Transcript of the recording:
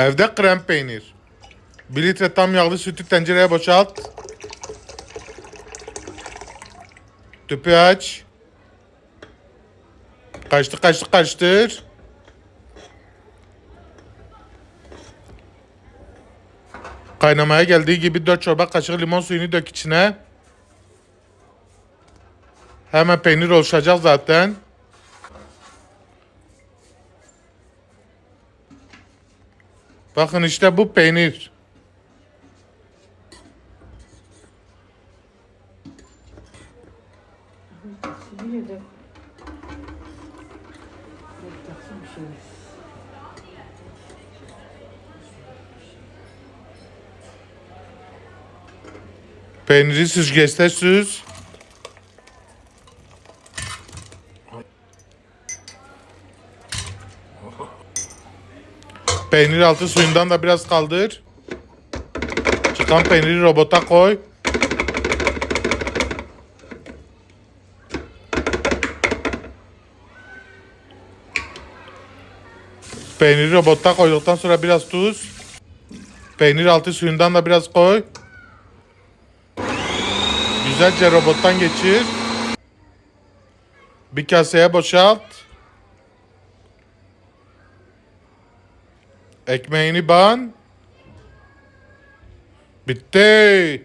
Evde krem peynir. 1 litre tam yağlı sütü tencereye boşalt. Tüpü aç. Kaçtır kaçtır kaçtır. Kaynamaya geldiği gibi 4 çorba kaşığı limon suyunu dök içine. Hemen peynir oluşacak zaten. Bakın işte bu peynir. Peyniri süzgeçte süz. Peynir altı suyundan da biraz kaldır. Çıkan peyniri robota koy. Peyniri robotta koyduktan sonra biraz tuz. Peynir altı suyundan da biraz koy. Güzelce robottan geçir. Bir kaseye boşalt. Ekmeğini ban. Bitti.